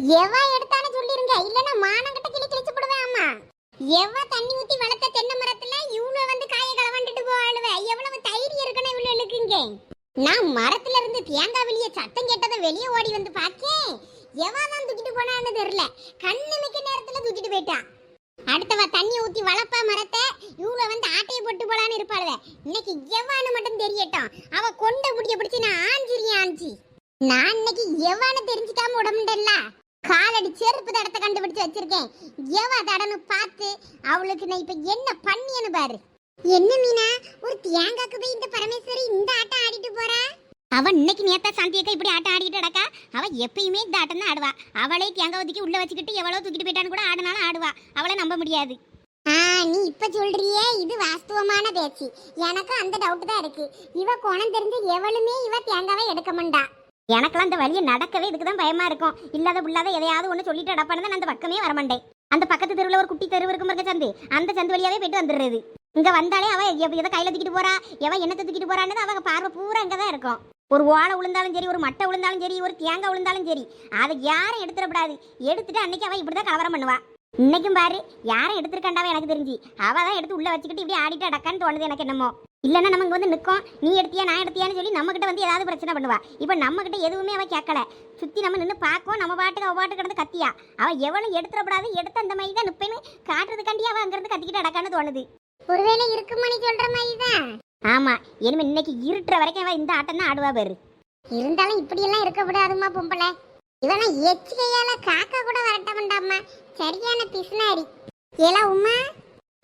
எவன் எடுத்தானு சொல்லிருங்க. இல்லன்னா மானங்கிட்ட கிளி கிழிச்சு போடுவேன் அம்மா. எவ தண்ணி ஊத்தி வளர்த்த தென்னை மரத்துல இவ்வளவு வந்து காயை களவாண்டுட்டு போவாளுவ? எவ்வளவு தைரியம் இருக்கணும் இவ்வளவு எழுக்குங்க நான் மரத்துல இருந்து தேங்காய் வெளிய சத்தம் கேட்டதை வெளியே ஓடி வந்து பார்த்தேன். எவா தான் தூக்கிட்டு போனான்னு தெரியல. கண்ணு மிக்க நேரத்துல தூக்கிட்டு போயிட்டான் அடுத்தவ தண்ணி ஊத்தி வளர்ப்பா மரத்தை? இவ்வளவு வந்து ஆட்டையை போட்டு போலான்னு இருப்பாளுவ. இன்னைக்கு எவ்வான்னு மட்டும் தெரியட்டும். அவ கொண்ட முடிய பிடிச்சி நான் ஆஞ்சிரியா ஆஞ்சி. நான் இன்னைக்கு எவான்னு தெரிஞ்சுக்காம உடம்புண்டல்ல காலடி செருப்பு தடத்தை கண்டுபிடிச்சு வச்சிருக்கேன். எவ தடன்னு பார்த்து அவளுக்கு நான் இப்ப என்ன பண்ணியனு பாரு. என்ன மீனா? ஒரு தேங்காக்கு போய் இந்த பரமேஸ்வரி இந்த ஆட்டம் ஆடிட்டு போறா? அவன் இன்னைக்கு நேத்தா சாந்தியக்கா இப்படி ஆட்டம் ஆடிட்டு நடக்கா அவ எப்பயுமே இந்த ஆட்டம் தான் ஆடுவா. அவளே தேங்காய் ஒதுக்கி உள்ள வச்சுக்கிட்டு எவ்வளவு தூக்கிட்டு போயிட்டான்னு கூட ஆடினாலும் ஆடுவா. அவளை நம்ப முடியாது. ஆ நீ இப்ப சொல்றியே இது வாஸ்தவமான பேச்சு. எனக்கும் அந்த டவுட் தான் இருக்கு. இவ கோணம் தெரிஞ்சு எவளுமே இவ தேங்காவை எடுக்க மாட்டா. எனக்கெல்லாம் அந்த வழியை நடக்கவே இதுக்கு தான் பயமா இருக்கும். இல்லாத புள்ளாத எதையாவது ஒன்று சொல்லிட்டு அடப்பானு தான் நான் அந்த பக்கமே வரமாட்டேன். அந்த பக்கத்து தெருவில் ஒரு குட்டி தெருவு இருக்கும் இருக்க சந்து. அந்த சந்து வழியாவே போயிட்டு வந்துடுறது. இங்கே வந்தாலே அவன் எதை கையில் தூக்கிட்டு போறா? எவன் என்னத்தை தூக்கிட்டு போறான்னு அவங்க பார்வை பூரா இங்கே தான் இருக்கும். ஒரு ஓலை விழுந்தாலும் சரி ஒரு மட்டை விழுந்தாலும் சரி ஒரு தேங்காய் விழுந்தாலும் சரி அதை யாரும் எடுத்துடக்கூடாது எடுத்துட்டு அன்னைக்கு அவ இப்படிதான் கலவரம் பண்ணுவா. இன்னைக்கும் பாரு யாரும் எடுத்திருக்காண்டாவ எனக்கு தெரிஞ்சு. அவள் தான் எடுத்து உள்ளே வச்சுக்கிட்டு இப்படி ஆடிட்டு அடக்கான்னு தோணுது எனக்கு என்னமோ. இல்லைன்னா நமக்கு வந்து நிற்கும். நீ எடுத்தியா நான் எடுத்தியான்னு சொல்லி நம்ம கிட்ட வந்து ஏதாவது பிரச்சனை பண்ணுவா. இப்போ நம்ம கிட்ட எதுவுமே அவ கேட்கல. சுத்தி நம்ம நின்று பார்க்கும் நம்ம பாட்டுக்கு அவ பாட்டுக்கு கிடந்து கத்தியா. அவ எவ்வளவு எடுத்துடக்கூடாது எடுத்து அந்த மாதிரி தான் நிப்பேன்னு காட்டுறதுக்காண்டி அவ அங்கிருந்து கத்திக்கிட்டு அடக்கான்னு தோணுது. ஒருவேளை இருக்குமா நீ சொல்ற மாதிரி தான். ஆமா இனிமே இன்னைக்கு இருட்டுற வரைக்கும் அவ இந்த ஆட்டம் தான் ஆடுவா பாரு. இருந்தாலும் இப்படி எல்லாம் இருக்க விடாதுமா பொம்பளை. இவனா எச்சிகையால காக்கா கூட வரட்ட வேண்டாமா சரியான பிசுனாரி. ஏலா உமா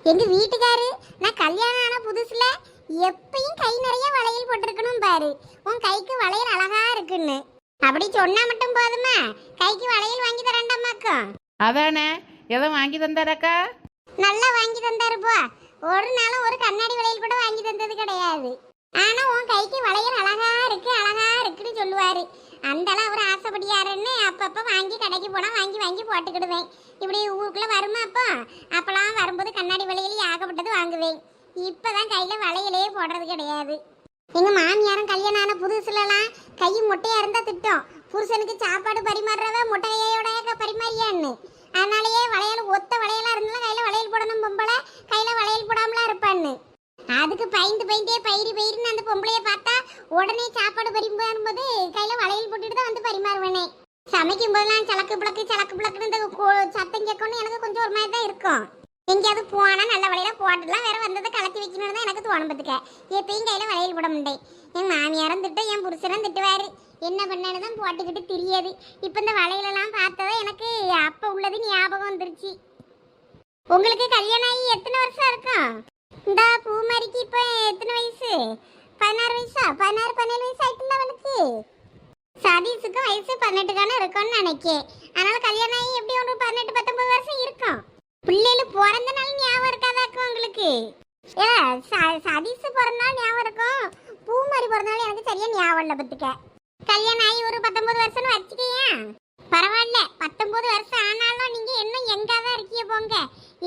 எங்க வீட்டுக்காரு? நான் கல்யாணம் ஆன புதுசுல எப்பயும் கை நிறைய வளையல் போட்டிருக்கணும் பாரு. உன் கைக்கு வளையல் அழகா இருக்குன்னு. அப்படி சொன்னா மட்டும் போதுமா? கைக்கு வளையல் வாங்கி தரண்டாமாக்கும் அதானே? எதை வாங்கி தந்தாராக்கா? நல்லா வாங்கி தந்தாரு போ. ஒரு நாளும் ஒரு கண்ணாடி வளையல் கூட வாங்கி தந்தது கிடையாது. ஆனா உன் கைக்கு வளையல் அழகா இருக்கு அழகா இருக்குன்னு சொல்லுவாரு. அந்த அளவு அவர் ஆசைப்படியாருன்னு அப்பப்ப வாங்கி கடைக்கு போனா வாங்கி வாங்கி போட்டுக்கிடுவேன். இப்படி ஊருக்குள்ள வருமா அப்போ? அப்பெல்லாம் வரும்போது கண்ணாடி வளையல் ஏகப்பட்டது வாங்குவேன். இப்பதான் கையில வளையலே போடுறது கிடையாது. எங்க மாமியாரும் கல்யாணம் ஆன புதுசுலலாம் கை முட்டையா இருந்தா திட்டம். புருஷனுக்கு சாப்பாடு பரிமாறுறவ முட்டையோட பரிமாறியான்னு. அதனாலயே வளையல் ஒத்த வளையலா இருந்தாலும் கையில வளையல் போடணும் பொம்பளை கையில வளையல் போடாமலாம் இருப்பான்னு. அதுக்கு பயந்து பயந்தே பயிறு பயிர்னு அந்த பொம்பளைய பார்த்தா உடனே சாப்பாடு பரிமாறும்போது கையில வளையல் போட்டுட்டு தான் வந்து பரிமாறுவேனே. சமைக்கும் போதெல்லாம் சலக்கு பிளக்கு சலக்கு பிளக்குன்னு இந்த சத்தம் கேட்கணும்னு எனக்கு கொஞ்சம் ஒரு மாதிரி தான் இருக்கும். எங்கேயாவது போனா நல்ல வளையல போட்டுலாம் வேற வந்ததை கலத்தி வைக்கணும்னு தான் எனக்கு தோணும் பார்த்துக்க. எப்பயும் கையில வளையல் போட முடியும் என் மாமியாரும் திட்டம் என் புருஷனும் திட்டுவாரு. என்ன பண்ணேன்னு தான் போட்டுக்கிட்டு தெரியாது. இப்போ இந்த வளையலெல்லாம் பார்த்ததா எனக்கு அப்போ உள்ளது ஞாபகம் வந்துருச்சு. உங்களுக்கு கல்யாணம் ஆகி எத்தனை வருஷம் இருக்கும்? இந்த பூமாரிக்கு இப்போ எத்தனை வயசு? பதினாறு வயசா? பதினாறு பதினேழு வயசு ஆயிட்டுல அவனுக்கு சதீஷுக்கும் வயசு பதினெட்டுக்கான இருக்கும்னு நினைக்கேன். அதனால கல்யாணம் ஆகி எப்படி ஒரு பதினெட்டு பத்தொன்பது வருஷம் இருக்கும்? பிள்ளைகள் பிறந்த நாள் ஞாபகம் இருக்காதாக்கும் உங்களுக்கு? ஏ ச- சதீஷ் பிறந்த நாள் ஞாபகம் இருக்கும் பூமாரி பிறந்த நாள் எனக்கு சரியா ஞாபகம் இல்லை பத்துக்க. கல்யாணம் ஆகி ஒரு பத்தொன்பது வருஷம்னு வச்சுக்கையா. பரவாயில்ல பத்தொன்பது வருஷம் ஆனாலும் நீங்க இன்னும் எங்க தான் இருக்கீங்க போங்க.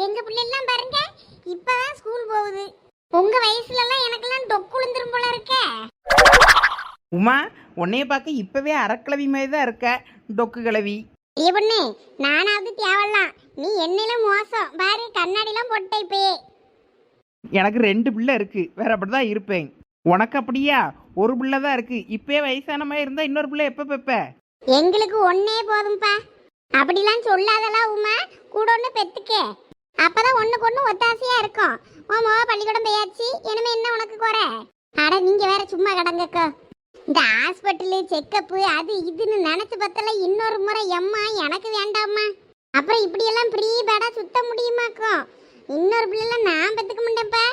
எங்க பிள்ளைலாம் பாருங்க இப்பதான் ஸ்கூல் போகுது. உங்க வயசுல எல்லாம் எனக்கெல்லாம் டொக்கு விழுந்துரும் போல இருக்கே. உமா உன்னைய பார்க்க இப்பவே அறக்கிழவி மாதிரி தான் இருக்க டொக்கு கிழவி. ஏ பொண்ணு நானாவது தேவலாம் நீ என்னில மோசம். பாரு கண்ணாடிலாம் போட்ட இப்பயே. எனக்கு ரெண்டு பிள்ளை இருக்கு. வேற அப்படிதான் இருப்பேன். உனக்கு அப்படியா? ஒரு பிள்ளை தான் இருக்கு. இப்பயே வயசான மாதிரி இருந்தா இன்னொரு பிள்ளை எப்ப பெப்ப? எங்களுக்கு ஒன்னே போதும்பா. அப்படிலாம் சொல்லாதலாம் உமா. கூட ஒன்று பெத்துக்க. அப்பதான் ஒண்ணுக்கு ஒண்ணு ஒத்தாசையா இருக்கும். உன் மோ பள்ளிக்கூடம் போயாச்சு. இனிமே என்ன உனக்கு குறை? அட நீங்க வேற சும்மா கடங்கக்கா. இந்த ஹாஸ்பிட்டலு செக்கப்பு அது இதுன்னு நினச்சி பார்த்தல இன்னொரு முறை எம்மா எனக்கு வேண்டாம்மா. அப்புறம் இப்படியெல்லாம் ஃப்ரீ பேடா சுத்த முடியுமாக்கும் இன்னொரு பிள்ளைலாம் நான் பெற்றுக்க முடியப்பா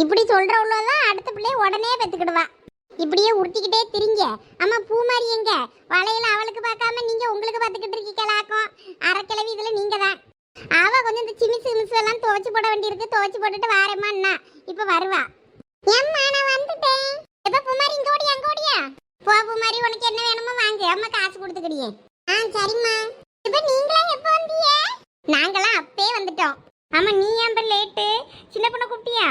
இப்படி சொல்கிற உள்ளதான் அடுத்த பிள்ளைய உடனே பெற்றுக்கிடுவா இப்படியே உருட்டிக்கிட்டே திரிங்க. அம்மா பூமாரி எங்க? வளையல அவளுக்கு பார்க்காம நீங்கள் உங்களுக்கு பார்த்துக்கிட்டு இருக்கீங்களாக்கும் அரைக்கிழவி இதில் நீங்கள் தான் அவ கொஞ்சம் இந்த சிமிசு மிசு எல்லாம் துவைச்சு போட வேண்டியிருக்கு. துவைச்சு போட்டுட்டு வாரேம்மா இப்போ வருவா. ஏம்மா நான் வந்துட்டேன். எப்ப பூமாரி இங்க ஓடியா அங்க ஓடியா? போ பூமாரி உனக்கு என்ன வேணுமோ வாங்கு. அம்மா காசு கொடுத்துக்கிடியே. ஆ சரிம்மா. இப்ப நீங்களாம் எப்ப வந்தீங்க? நாங்களாம் அப்பே வந்துட்டோம். ஆமா நீ ஏன் லேட்டு சின்ன பொண்ணு கூப்பிட்டியா?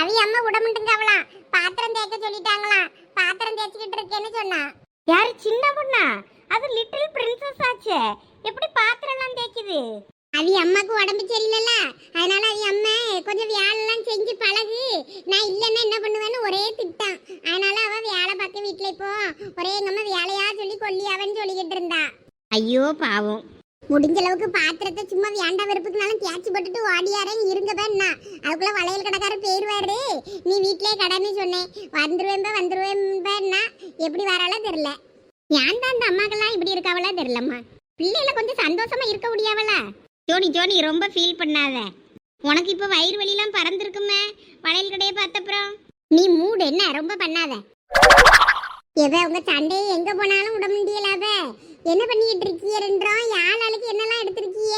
அவி அம்மா விட அவளாம் பாத்திரம் தேய்க்க சொல்லிட்டாங்களாம் பாத்திரம் தேய்ச்சிக்கிட்டு இருக்கேன்னு சொன்னா. யாரு சின்ன பொண்ணா? அது லிட்டில் பிரின்சஸ் ஆச்சே. எப்படி பாத்திரம்லாம் தேய்க்குது? அது அம்மாக்கு உடம்பு சரியில்லைல்ல. அதனால அது அம்மா கொஞ்சம் வேலைலாம் செஞ்சு பழகு. நான் இல்லைன்னா என்ன பண்ணுவேன்னு ஒரே திட்டம். அதனால அவ வேலை பார்க்க வீட்டுல இப்போ ஒரே எங்க அம்மா வேலையா சொல்லி கொல்லியாவன்னு சொல்லிக்கிட்டு இருந்தா. ஐயோ பாவம். முடிஞ்ச அளவுக்கு பாத்திரத்தை சும்மா வேண்டா வெறுப்புக்குனாலும் தேய்ச்சி போட்டுட்டு ஓடியாரேன் இருங்க வேணா அதுக்குள்ள வளையல் கடைக்காரர் போயிருவாரு. நீ வீட்லயே கடைன்னு சொன்னேன். வந்துருவேன்ப வந்துருவேன்பன்னா எப்படி வரால தெரியல. ஏன் தான் அந்த அம்மாக்கெல்லாம் இப்படி இருக்காவளா தெரியலம்மா. பிள்ளைல கொஞ்சம் சந்தோஷமா இருக்க முடியாவளா? ஜோனி ஜோனி ரொம்ப ஃபீல் பண்ணாத. உனக்கு இப்போ வயிறு வலிலாம் பறந்துருக்குமே. வளையல் கடையை பார்த்தப்புறம். நீ மூடு என்ன? ரொம்ப பண்ணாத. எவ உங்க சண்டையை எங்க போனாலும் விட முடியலாத என்ன பண்ணிட்டு இருக்கீங்க ரெண்டரும்? யாழாளுக்கு என்னெல்லாம் எடுத்திருக்கீங்க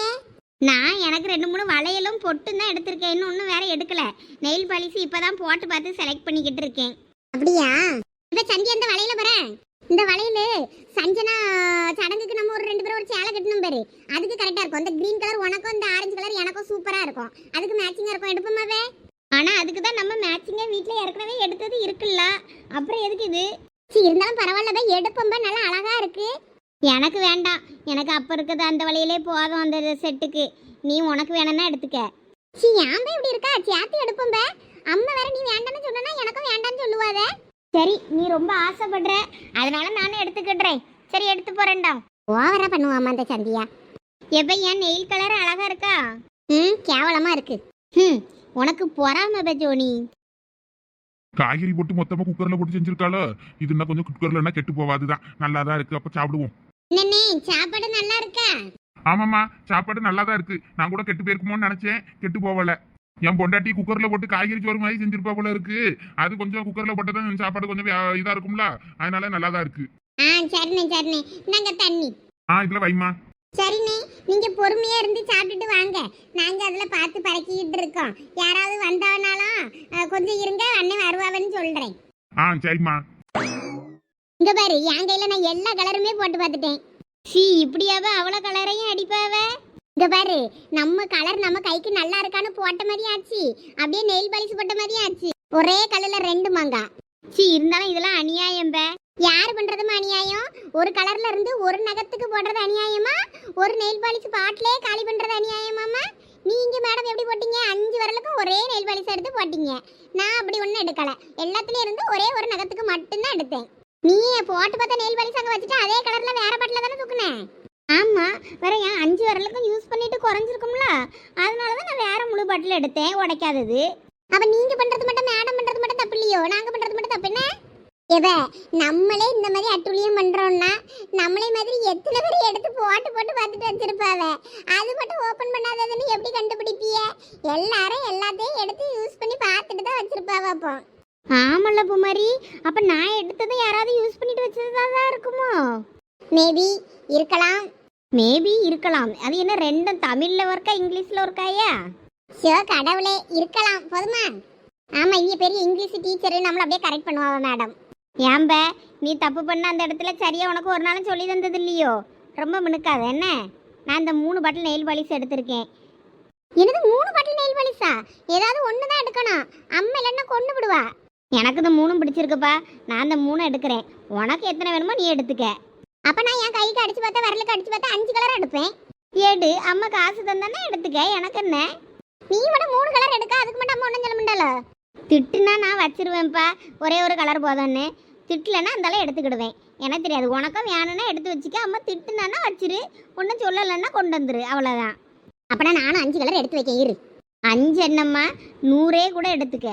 நான் எனக்கு ரெண்டு மூணு வளையலும் பொட்டும் தான் எடுத்திருக்கேன். இன்னும் ஒன்றும் வேற எடுக்கல. நெயில் பாலிசி இப்பதான் போட்டு பார்த்து செலக்ட் பண்ணிக்கிட்டு இருக்கேன். அப்படியா? இப்ப சந்தி அந்த வளையல போகிறேன் இந்த வளையல் சஞ்சனா சடங்குக்கு நம்ம ஒரு ரெண்டு பேரும் ஒரு சேலை கட்டணும் பாரு. அதுக்கு கரெக்டாக இருக்கும். அந்த க்ரீன் கலர் உனக்கும் இந்த ஆரஞ்சு கலர் எனக்கும் சூப்பராக இருக்கும். அதுக்கு மேட்சிங்காக இருக்கும். எடுப்போமாவே ஆனால் அதுக்கு தான் நம்ம மேட்சிங்கே வீட்டில் ஏற்கனவே எடுத்தது இருக்குல்ல. அப்புறம் எதுக்கு இது? சரி இருந்தாலும் பரவாயில்ல தான் எடுப்போம்பா நல்லா அழகாக இருக்குது எனக்கு வேண்டாம். எனக்கு அப்போ இருக்கிறது அந்த வழியிலே போதும் அந்த செட்டுக்கு. நீ உனக்கு வேணும்னா எடுத்துக்க. சி ஏன் இப்படி இருக்கா? சேர்த்து எடுப்போம்ப அம்மா வேற நீ வேண்டாம்னு சொன்னா எனக்கும் வேண்டாம்னு சொல்லுவாதே சரி நீ ரொம்ப ஆசைப்படுற. அதனால நானும் எடுத்துக்கிடுறேன் சரி எடுத்து போறேன்டா ஓவரா பண்ணுவாமா அந்த சந்தியா. எப்ப என் நெயில் கலர் அழகா இருக்கா? ம் கேவலமா இருக்கு. ம் உனக்கு பொறாம பஜோனி காய்கறி போட்டு மொத்தமா குக்கர்ல போட்டு செஞ்சிருக்காளோ? இது இன்னும் கொஞ்சம் குக்கர்லன்னா கெட்டு போவாதுதான் நல்லா தான். இருக்கு அப்ப சாப்பிடுவோம். என்னண்ணே சாப்பாடு நல்லா இருக்கா? ஆமாம்மா சாப்பாடு நல்லா தான் இருக்கு. நான் கூட கெட்டு போயிருக்குமோன்னு நினைச்சேன். கெட்டு போகல என் பொண்டாட்டி குக்கர்ல போட்டு காய்கறி சோறு மாதிரி செஞ்சிருப்பா போல இருக்கு. அது கொஞ்சம் குக்கர்ல போட்டதான் சாப்பாடு கொஞ்சம் இதா இருக்கும்ல? அதனால நல்லா தான் இருக்கு. ஆ சரிண்ணே சரிண்ணே. நாங்க தண்ணி. ஆ இதுல வைமா சரிண்ணே நீங்க பொறுமையா இருந்து சாப்பிட்டுட்டு வாங்க. நாங்க அதுல பார்த்து பறக்கிக்கிட்டு இருக்கோம். யாராவது வந்தானாலும் அஹ், கொஞ்சம் இருங்க அண்ணன் வருவாவன்னு சொல்றேன். ஆ சரிம்மா. இங்க பாரு என் கையில நான் எல்லா கலருமே போட்டு பார்த்துட்டேன். சி இப்படியாவ? அவ்வளோ கலரையும் அடிப்பாவ? இங்க பாரு நம்ம கலர் நம்ம கைக்கு நல்லா இருக்கான்னு போட்ட மாதிரி ஆச்சு. அப்படியே நெயில் பாலிஷ் போட்ட மாதிரி ஆச்சு. ஒரே கலர்ல ரெண்டு மாங்கா. சி இருந்தாலும் இதெல்லாம் அநியாயம் பே. யார் பண்றதுமா அநியாயம்? ஒரு கலர்ல இருந்து ஒரு நகத்துக்கு போடுறது அநியாயமா? ஒரு நெயில் பாலிஷ் பாட்டிலே காலி பண்றது அநியாயமாமா நீங்க மேடம் எப்படி போட்டீங்க? அஞ்சு வரலுக்கும் ஒரே நெயில் பாலிஷ் எடுத்து போட்டீங்க. நான் அப்படி ஒன்றும் எடுக்கல. எல்லாத்துலயும் இருந்து ஒரே ஒரு நகத்துக்கு மட்டும்தான் எடுத்தேன். நீ போட்டு பார்த்த நெயில் பாலிஷ் அங்கே வச்சுட்டு அதே கலர்ல வேற பாட்டில தானே தூக்குனேன் ஆமா வேற ஏன் அஞ்சு வரலுக்கும் யூஸ் பண்ணிட்டு குறைஞ்சிருக்கும்ல? அதனால தான் நான் வேற முழு பாட்டில் எடுத்தேன் உடைக்காதது. அப்ப நீங்க பண்றது மட்டும் மேடம் பண்றது மட்டும் தப்பு இல்லையோ? நாங்க பண்றது மட்டும் தப்பு என்ன? எவ நம்மளே இந்த மாதிரி அட்டுழியம் பண்றோம்னா நம்மளே மாதிரி எத்தனை பேர் எடுத்து போட்டு போட்டு பார்த்துட்டு வச்சிருப்பாவ? அது மட்டும் ஓபன் பண்ணாததுன்னு எப்படி கண்டுபிடிப்பிய எல்லாரும் எல்லாத்தையும் எடுத்து யூஸ் பண்ணி பார்த்துட்டு தான் வச்சிருப்பாவ அப்போ. ஆமல்ல பூமாரி. அப்ப நான் எடுத்ததை யாராவது யூஸ் பண்ணிட்டு வச்சதா தான் இருக்குமோ? மேபி இருக்கலாம். மேபி இருக்கலாம். அது என்ன ரெண்டும் தமிழ்ல இருக்கா இங்கிலீஷ்ல ஒர்க்காயா ஷோ கடவுளே இருக்கலாம். போதுமா? ஆமா இங்க பெரிய இங்கிலீஷ் டீச்சர் நம்மள அப்படியே கரெக்ட் பண்ணுவாங்க மேடம் ஏம்ப நீ தப்பு பண்ண அந்த இடத்துல சரியா உனக்கு ஒரு நாளும் சொல்லி தந்தது இல்லையோ? ரொம்ப மினுக்காத என்ன? நான் இந்த மூணு பாட்டில் நெயில் பாலிஷ் எடுத்திருக்கேன். எனது மூணு பாட்டில் நெயில் பாலிஷா ஏதாவது ஒன்று தான் எடுக்கணும். அம்மா இல்லைன்னா கொண்டு விடுவா. எனக்கு இந்த மூணும் பிடிச்சிருக்குப்பா. நான் இந்த மூணும் எடுக்கிறேன். உனக்கு எத்தனை வேணுமோ நீ எடுத்துக்க. அப்ப நான் என் கைக்கு அடிச்சு பார்த்தா விரலுக்கு அடிச்சு பார்த்தா அஞ்சு கலர் எடுப்பேன். ஏடு அம்மா காசு தந்தானே எடுத்துக்க எனக்கு என்ன? நீ மட்டும் மூணு கலர் எடுக்க அதுக்கு மட்டும் அம்மா ஒன்றும் சொல்ல முடியல திட்டுனா நான் வச்சிருவேன்ப்பா ஒரே ஒரு கலர் போதும்னு. திட்டலைன்னா அந்தாலும் எடுத்துக்கிடுவேன். எனக்கு தெரியாது உனக்கும் வேணும்னா எடுத்து வச்சுக்க அம்மா திட்டுனானா வச்சிரு. ஒன்றும் சொல்லலைன்னா கொண்டு வந்துரு அவ்வளோதான் அப்பனா நானும் அஞ்சு கலர் எடுத்து வைக்க இரு. அஞ்சு என்னம்மா? நூறே கூட எடுத்துக்க.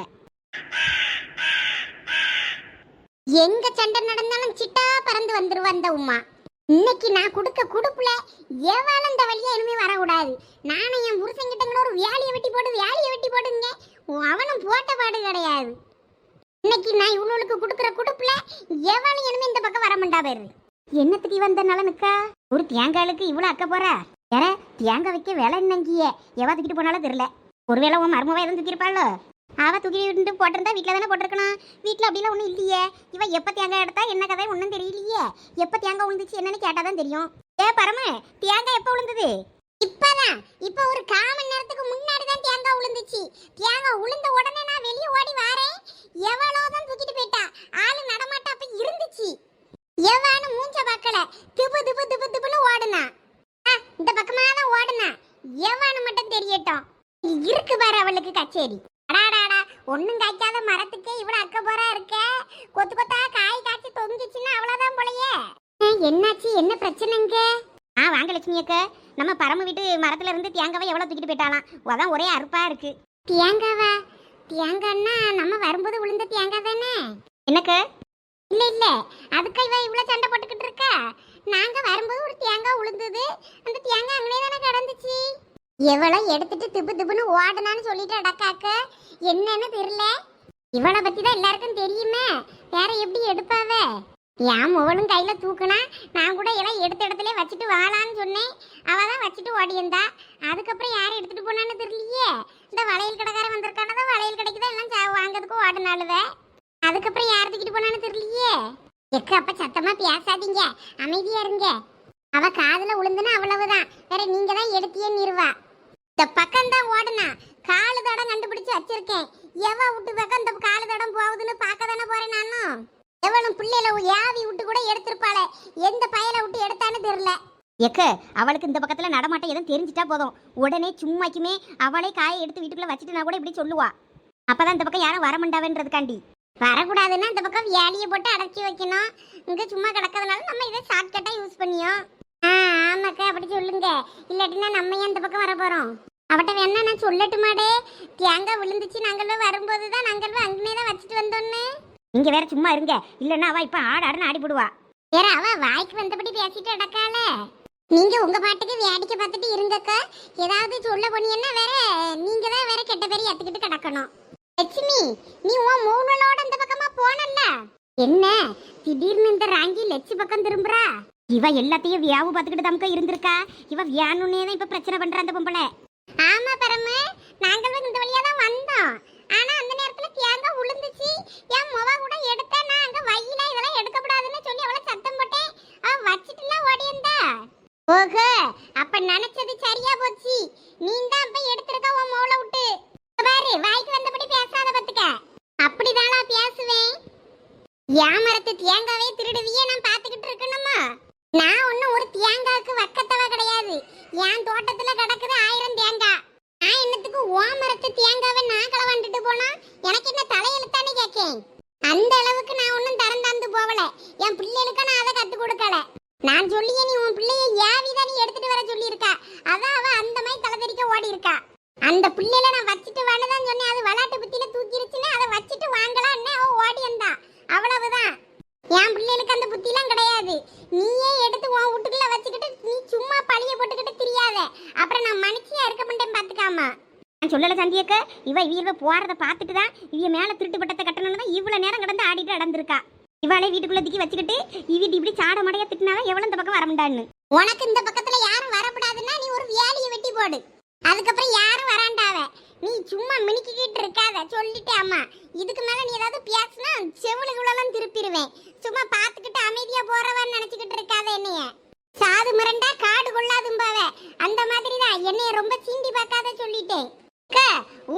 எங்க சண்டை நடந்தாலும் சிட்டா பறந்து வந்துருவா அந்த உமா. இன்னைக்கு நான் கொடுக்க கொடுப்புல எவளும் இந்த வழியா இனிமே வரக்கூடாது. நானும் என் புருஷன்கிட்ட ஒரு வேலையை வெட்டி போடு வேலையை வெட்டி போடுங்க அவனும் போட்ட பாடு கிடையாது. இன்னைக்கு நான் இவனுக்கு கொடுக்குற கொடுப்புல எவாலும் இனிமே இந்த பக்கம் வர மாட்டா பேரு. என்னத்துக்கு வந்த நலனுக்கா ஒரு தேங்காய்க்கு இவ்வளோ அக்க போற? யார தேங்காய் வைக்க வேலை என்னங்கிய? எவா தூக்கிட்டு போனாலும் தெரியல. ஒருவேளை உன் மருமவா எதுவும் தூக்கியிருப்பாளோ? அவள் தூக்கி விட்டு போட்டிருந்தா வீட்டில் தானே போட்டிருக்கணும். வீட்டில் அப்படிலாம் ஒன்றும் இல்லையே. இவன் எப்போ தேங்காய் எடுத்தா என்ன கதை ஒன்றும் தெரியலையே. எப்போ தேங்காய் விழுந்துச்சு என்னன்னு கேட்டால் தான் தெரியும். ஏ பரம தேங்காய் எப்போ விழுந்தது இப்போதான். இப்போ ஒரு கால் மணி நேரத்துக்கு முன்னாடி தான் தேங்காய் விழுந்துச்சு தேங்காய் விழுந்த உடனே நான் வெளியே ஓடி வாரேன். எவ்வளோ தான் தூக்கிட்டு போயிட்டா. ஆளு நடமாட்டா அப்போ இருந்துச்சு. எவான்னு மூஞ்ச பார்க்கல. திப்பு திப்பு திப்பு திப்புன்னு ஓடுனா. இந்த பக்கமாக தான் ஓடுனா. எவான்னு மட்டும் தெரியட்டும். இருக்கு பாரு அவளுக்கு கச்சேரி. போயிட்டாலாம் அதான் ஒரே அறுப்பா இருக்கு. தேங்காவா? தேங்காய்னா நம்ம வரும்போது விழுந்த தேங்காய் தானே? எனக்கு இல்ல இல்ல. அதுக்கு இவ இவ்வளவு சண்டை போட்டுக்கிட்டு இருக்கா? நாங்க வரும்போது ஒரு தேங்காய் விழுந்தது அந்த தேங்காய் அங்கனே தானே கிடந்துச்சு? எவ்வளோ எடுத்துட்டு திப்பு திப்புன்னு ஓடனான்னு சொல்லிட்டு அடக்காக்க. என்னன்னு தெரியல. இவளை பத்தி தான் எல்லாருக்கும் தெரியுமே. வேற எப்படி எடுப்பாவ? என் முவளும் கையில் தூக்குனா நான் கூட எல்லாம் எடுத்த இடத்துல வச்சுட்டு வாளான்னு சொன்னேன். அவள் தான் வச்சுட்டு ஓடியிருந்தா. அதுக்கப்புறம் யார் எடுத்துகிட்டு போனான்னு தெரியலையே. இந்த வளையல் கடைக்காரன் வந்திருக்கானதா வளையல் கடைக்கு தான் எல்லாம் சா- வாங்கறதுக்கு அதுக்கப்புறம் யார் தூக்கிட்டு போனான்னு தெரியலையே. எக்க அப்ப சத்தமா பேசாதீங்க. அமைதியா இருங்க. அவ காதுல விழுந்துனா அவ்வளவுதான். வேற நீங்க தான் எடுத்தியே நிறுவா. இந்த பக்கம் தான் ஓடுனா. காலு தடம் கண்டுபிடிச்சு வச்சிருக்கேன். எவ விட்டு பக்கம் இந்த காலு தடம் போகுதுன்னு பார்க்க தானே போறேன் நானும் எவளும் பிள்ளையில யாவி விட்டு கூட எடுத்திருப்பாளே? எந்த பயல விட்டு எடுத்தான்னு தெரியல. எக்க அவளுக்கு இந்த பக்கத்துல நடமாட்டம் எதுவும் தெரிஞ்சிட்டா போதும். உடனே சும்மாக்குமே அவளே காயை எடுத்து வீட்டுக்குள்ள வச்சுட்டு நான் கூட இப்படி சொல்லுவா. அப்பதான் இந்த பக்கம் யாரும் வரமாட்டாவேன்றதுக்காண்டி. வரக்கூடாதுன்னா இந்த பக்கம் வேலியை போட்டு அடக்கி வைக்கணும். இங்க சும்மா கிடக்கிறதுனால நம்ம இதை ஷார்ட்கட்டா யூஸ் பண்ணியோம். ஆ ஆமாக்கா அப்படி சொல்லுங்க. இல்லாட்டினா நம்ம ஏன் இந்த பக்கம் வர போறோம் அவட்ட வேணா நான் சொல்லட்டுமாடே. தேங்காய் விழுந்துச்சு நாங்களும் வரும்போது தான் நாங்களும் அங்கனே தான் வச்சுட்டு வந்தோன்னு. நீங்க வேற சும்மா இருங்க. இல்லன்னா அவ இப்ப ஆடு ஆடுன்னு ஆடி போடுவா வேற அவ வாய்க்கு வந்தபடி பேசிட்டு அடக்கால நீங்க உங்க பாட்டுக்கு வேடிக்கை பார்த்துட்டு இருங்கக்கா. ஏதாவது சொல்ல போனீங்கன்னா வேற நீங்க தான் வேற கெட்ட பேர் ஏத்துக்கிட்டு கிடக்கணும். லட்சுமி நீ உன் மூணலோட இந்த பக்கமா போனல்ல? என்ன? திடீர்னு இந்த ராங்கி லட்சு பக்கம் திரும்புறா? இவ எல்லாத்தையும் வியாவு பார்த்துக்கிட்டு தமக்க இருந்திருக்கா? இவ வியானுன்னே தான் இப்ப பிரச்சனை பண்ற அந்த பொம்பளை. ஆமா பரம நாங்களும் இந்த வழியா தான் வந்தோம். ஆனா அந்த நேரத்துல தேங்காய் உளுந்துச்சு என் முவ கூட எடுத்தா நான் அங்க வையில இதெல்லாம் எடுக்கப்படாதுன்னு சொல்லி அவளை சத்தம் போட்டேன் அவ வச்சிட்டுலாம் ஓடியந்தா ஓஹோ அப்ப நினைச்சது சரியா போச்சு. நீ தான் போய் எடுத்திருக்க உன் மோளை விட்டு. பாரு வாய்க்கு வந்தபடி பேசாத பத்துக்க அப்படிதானா பேசுவேன். ஏமரத்து தேங்காவே திருடுவியே நான் பாத்துக்கிட்டு இருக்கணுமா? நான் ஒன்னும் ஒரு தேங்காய்க்கு வக்கத்தவ கிடையாது. என் தோட்டத்துல கிடக்குது ஆயிரம் தேங்காய். நான் என்னத்துக்கு ஓமரத்து தேங்காவை நான் களவாண்டுட்டு போனா? எனக்கு என்ன தலையெழுத்தானு கேட்கேன். அந்த அளவுக்கு நான் ஒன்னும் தந்து போகல என் பிள்ளைகளுக்கு நான் அதை கத்து கொடுக்கல. நான் சொல்லியே நீ உன் பிள்ளைய ஏவிதான் நீ எடுத்துட்டு வர சொல்லியிருக்கா. அதான் அவ அந்த மாதிரி தலைதறிக்க ஓடி இருக்கா அந்த பிள்ளையில நான் வச்சுட்டு வானதான் சொன்னேன். அது விளையாட்டு புத்தியில தூக்கிருச்சுன்னு அதை வச்சுட்டு வாங்கலான்னு அவ ஓடி இருந்தா அவ்வளவுதான். என் பிள்ளைகளுக்கு அந்த புத்திலாம் கிடையாது. நீயே எடுத்து உன் வீட்டுக்குள்ள வச்சுக்கிட்டு நீ சும்மா பழிய போட்டுக்கிட்டு தெரியாத. அப்புறம் நான் மனுஷியா இருக்க மாட்டேன் பாத்துக்காம நான் சொல்லல சந்தியக்க. இவ இவ போறத பார்த்துட்டு தான் இவ மேல திருட்டு பட்டத்தை கட்டணும்னு தான் இவ்வளவு நேரம் கிடந்து ஆடிட்டு நடந்திருக்கா. இவளை வீட்டுக்குள்ள தூக்கி வச்சுக்கிட்டு இவிட்டு இப்படி சாட மடையா திட்டினாலும் எவ்வளவு இந்த பக்கம் வரமுண்டான்னு? உனக்கு இந்த பக்கத்துல யாரும் வரக்கூடாதுன்னா நீ ஒரு வேலையை வெட்டி போடு. அதுக்கப்புறம் யாரும் வராண்டாவ. நீ சும்மா மினுக்கிக்கிட்டு இருக்காத. சொல்லிட்டே அம்மா. இதுக்கு மேல நீ ஏதாவது பேசுனா செவிலுக்குள்ளெல்லாம் திருப்பிடுவேன். சும்மா பார்த்துக்கிட்டு அமைதியா போறவன்னு நினைச்சுக்கிட்டு இருக்காத என்னைய. சாது மிரண்டா காடு கொள்ளாதும்பாவ. அந்த மாதிரி தான் என்னைய ரொம்ப சீண்டி பார்க்காத சொல்லிட்டேன்.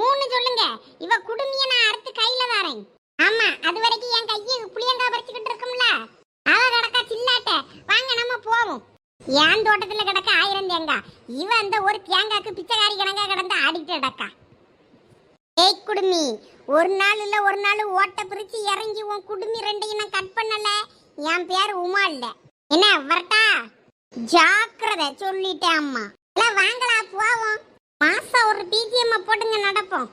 ஊன்னு சொல்லுங்க. இவ குடுமிய நான் அறுத்து கையில தாரேன். ஆமா அது வரைக்கும் என் கையை புளியங்கா பறிச்சுக்கிட்டு இருக்கும்ல. அவ கிடக்கா சில்லாட்ட. வாங்க நம்ம போவோம். என் தோட்டத்துல கிடக்க ஆயிரம் தேங்காய் இவ அந்த ஒரு தேங்காய்க்கு பிச்சைக்காரி கிடங்கா கிடந்து ஆடிட்டு கிடக்கா. ஏய் குடுமி. ஒரு நாள் இல்ல ஒரு நாள் ஓட்ட பிரிச்சு இறங்கி உன் குடுமி ரெண்டையும் நான் கட் பண்ணல. என் பேர் உமா இல்ல. என்ன வரட்டா? ஜாக்கிரதை சொல்லிட்டேன் அம்மா. எல்லாம் வாங்களா போவோம். மாசம் ஒரு பிஜிஎம் போட்டுங்க நடப்போம்.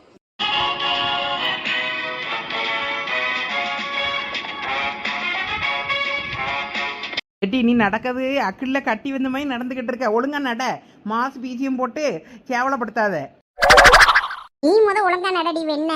எட்டி நீ நடக்கிறது அக்கில்ல கட்டி வந்த மாதிரி நடந்துகிட்டு இருக்க. ஒழுங்கா நட. மாசு பீஜியம் போட்டு கேவலப்படுத்தாத. நீ முத ஒழுங்கா நடடி வெண்ண